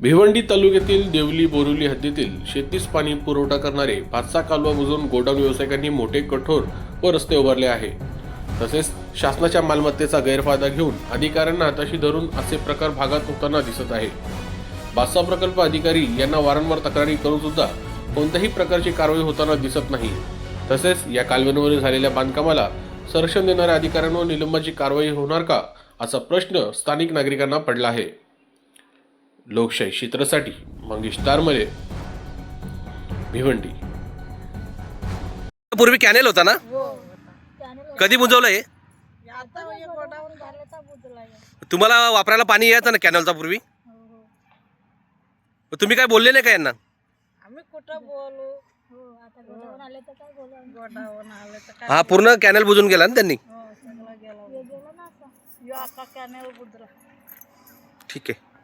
भिवंडी तालुक्यातील देवली बोरुली हद्दीतील शेतीस पाणी पुरवठा करणारे पाच सहा कालवा बुजून गोडाऊन व्यावसायिकांनी मोठे कठोर व रस्ते उभारले आहे. तसेच शासनाच्या मालमत्तेचा गैरफायदा घेऊन अधिकाऱ्यांना हाताशी धरून असे प्रकार भागात होताना दिसत आहे. बासा प्रकल्प अधिकारी यांना वारंवार तक्रारी करून सुद्धा कोणत्याही प्रकारची कारवाई होताना दिसत नाही. तसेच या कालव्यांवरील झालेल्या बांधकामाला संरक्षण देणाऱ्या अधिकाऱ्यांवर निलंबाची कारवाई होणार का असा प्रश्न स्थानिक नागरिकांना पडला आहे. लोकशाही क्षेत्रासाठी मंगेश तारमले भिवंडी पूर्वी कॅनेल होता ना हो कधी बुजवलं हे म्हणजे तुम्हाला वापरायला पाणी यायचं ना कॅनलचा पूर्वी हो हो तुम्ही काय बोलले नाही का यांना आम्ही कुठं बोलू हो आता गोडाऊन आले तर काय बोलू गोडाऊन आले तर काय हा पूर्ण कॅनल बुजून गेला ना त्यांनी हो सगळं गेलं गेलं ना असं यो आता कॅनेल बुजला ठीक आहे